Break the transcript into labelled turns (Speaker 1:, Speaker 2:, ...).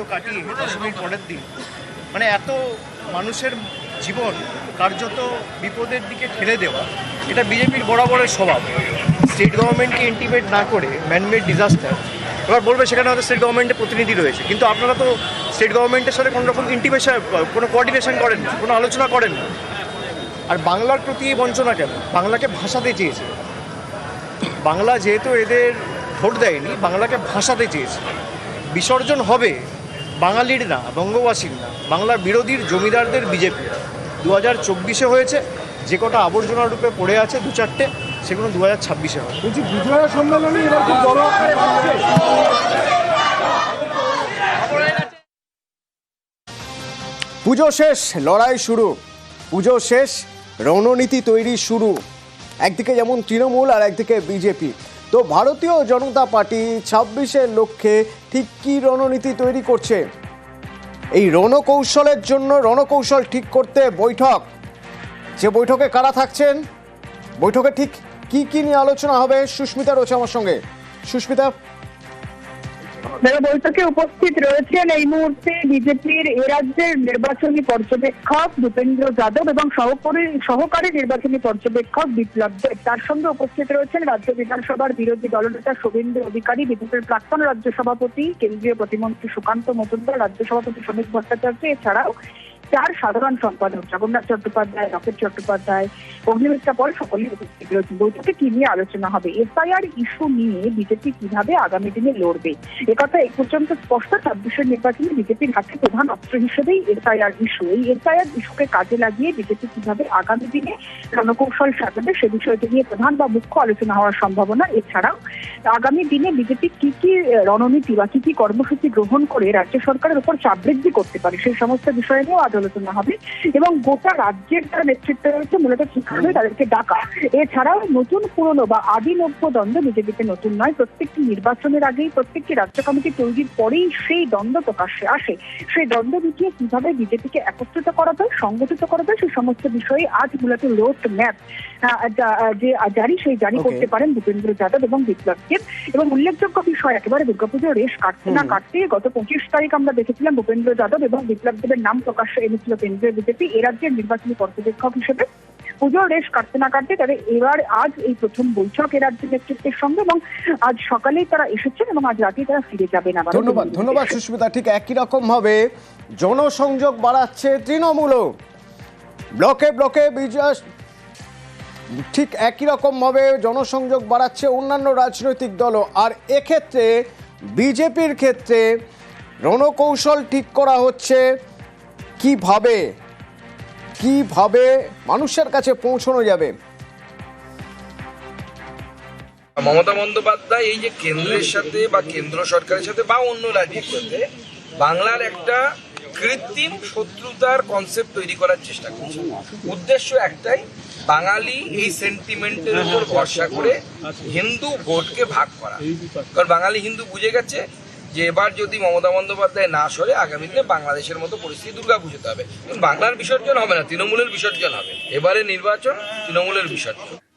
Speaker 1: পুজো কাটিয়ে দশমীর পরের দিন। মানে এত মানুষের জীবন কার্যত বিপদের দিকে ঠেলে দেওয়া, এটা বিজেপির বরাবরের স্বভাব। স্টেট গভর্নমেন্টকে ইন্টিমেট না করে ম্যানমেড ডিজাস্টার এবার বলবে সেখানে হয়তো স্টেট গভর্নমেন্টের প্রতিনিধি রয়েছে। কিন্তু আপনারা তো স্টেট গভর্নমেন্টের সাথে কোনো রকম ইন্টিমেশন কোনো কোঅর্ডিনেশন করেন না, কোনো আলোচনা করেন না। আর বাংলার প্রতি এই বঞ্চনা কেন? বাংলাকে ভাষাতে চেয়েছে। বাংলা যেহেতু এদের ভোট দেয়নি, বাংলাকে ভাষাতে চেয়েছে। বিসর্জন হবে বাঙালির না বঙ্গবাসীর না বাংলার বিরোধীর জমিদারদের বিজেপি। দু হাজার চব্বিশে হয়েছে যে কটা আবর্জনা রূপে পড়ে আছে দু চারটে সেগুলো দু হাজার ছাব্বিশে হবে
Speaker 2: বলছি বিজয়া সম্মেলনে এবার খুব বড়
Speaker 3: পুজো শেষ লড়াই শুরু। পুজো শেষ রণনীতি তৈরি শুরু। একদিকে যেমন তৃণমূল আর একদিকে বিজেপি। তো ভারতীয় জনতা পার্টি ছাব্বিশের লক্ষ্যে ঠিক কী রণনীতি তৈরি করছে? এই রণকৌশলের জন্য রণকৌশল ঠিক করতে বৈঠক। যে বৈঠকে কারা থাকছেন? বৈঠকে ঠিক কি কি নিয়ে আলোচনা হবে সুস্মিতা রয়েছে আমার সঙ্গে। সুস্মিতা
Speaker 4: যারা বৈঠকে উপস্থিত রয়েছেন এই মুহূর্তে বিজেপির এ রাজ্যের নির্বাচনী পর্যবেক্ষক ভূপেন্দ্র যাদব এবং সহকারী সহকারী নির্বাচনী পর্যবেক্ষক বিপ্লব দেব তার সঙ্গে উপস্থিত রয়েছেন রাজ্য বিধানসভার বিরোধী দলনেতা শুভেন্দু অধিকারী, বিজেপির প্রাক্তন রাজ্য সভাপতি, কেন্দ্রীয় প্রতিমন্ত্রী সুকান্ত মজুমদার, রাজ্য সভাপতি সমীপ ভট্টাচার্য, এছাড়াও চার সাধারণ সম্পাদক জগন্নাথ চট্টোপাধ্যায়, রকেট চট্টোপাধ্যায়, অগ্নিমিত্রা পল সকলে উপস্থিত। রয়েছে বৈঠকে কি নিয়ে আলোচনা হবে? এসআইআর ইস্যু নিয়ে বিজেপি কীভাবে আগামী দিনে লড়বে? একথা এই পর্যন্ত স্পষ্ট ছাব্বিশের নির্বাচনে বিজেপির হাতে প্রধান অস্ত্র হিসেবেই এসআইআর ইস্যু। এই এসআইআর ইস্যুকে কাজে লাগিয়ে বিজেপি কীভাবে আগামী দিনে রণকৌশল সাজাবে সে বিষয়টি নিয়ে প্রধান বা মুখ্য আলোচনা হওয়ার সম্ভাবনা এছাড়াও আগামী দিনে বিজেপি কি কি রণনীতি বা কি কি কর্মসূচি গ্রহণ করে রাজ্য সরকারের উপর চাপ বৃদ্ধি করতে পারে সেই সমস্ত বিষয় নিয়েও আজ আলোচনা হবে এবং গোটা রাজ্যের যারা নেতৃত্ব রয়েছে মূলত হবে তাদেরকে ডাকা। এছাড়াও নতুন পুরনো বা আদি নব্য দ্বন্দ্ব বিজেপিতে নতুন নয়। প্রত্যেকটি নির্বাচনের আগেই প্রত্যেকটি রাজ্য কমিটি তৈরির পরেই সেই দ্বন্দ্ব প্রকাশ্যে আসে। সেই দ্বন্দ্ব মিটিয়ে কীভাবে বিজেপিকে একত্রিত করা যায় সংগঠিত করা যায় সেই সমস্ত বিষয়ে আজ মূলত রোড ম্যাপ যে জারি সেই জারি করতে পারেন ভূপেন্দ্র যাদব এবং বিপ্লব দেব এবং উল্লেখযোগ্য বিষয় একেবারে দুর্গাপুজোর রেশ কাটতে না কাটতে গত পঁচিশ তারিখ আমরা দেখেছিলাম ভূপেন্দ্র যাদব এবং বিপ্লব দেবের নাম প্রকাশ্যে এনেছিল কেন্দ্রীয় বিজেপি এ রাজ্যের নির্বাচনী পর্যবেক্ষক হিসেবে। পুজোর রেশ কাটতে না কাটতে তাদের এবার আজ এই প্রথম বৈঠক এ রাজ্যের নেতৃত্বের সঙ্গে এবং আজ সকালেই তারা এসেছেন এবং আজ রাতেই তারা ফিরে যাবেন আবার।
Speaker 3: ধন্যবাদ ধন্যবাদ সুস্মিতা। ঠিক একই রকম ভাবে জনসংযোগ বাড়াচ্ছে তৃণমূলও ব্লকে ব্লকে বিজয় ঠিক একই রকমভাবে জনসংযোগ বাড়াচ্ছে অন্যান্য রাজনৈতিক দলও আর এক্ষেত্রে বিজেপির ক্ষেত্রে রণকৌশল ঠিক করা হচ্ছে। কীভাবে কীভাবে মানুষের কাছে পৌঁছানো যাবে?
Speaker 5: মমতা বন্দ্যোপাধ্যায় এই যে কেন্দ্রের সাথে বা কেন্দ্র সরকারের সাথে বা অন্য রাজ্যের সাথে বাংলার একটা কৃত্রিম শত্রুতার কনসেপ্ট তৈরি করার চেষ্টা করছে। উদ্দেশ্য একটাই, বাঙালি এই সেন্টিমেন্টের উপর ভরসা করে হিন্দু ভোটকে ভাগ করা। কারণ বাঙালি হিন্দু বুঝে গেছে যে এবার যদি মমতা বন্দ্যোপাধ্যায় না সরে আগামী দিনে বাংলাদেশের মতো পরিস্থিতি দুর্গা পুজোতে হবে বাংলার বিসর্জন হবে না, তৃণমূলের বিসর্জন হবে। এবারে নির্বাচন তৃণমূলের বিসর্জন।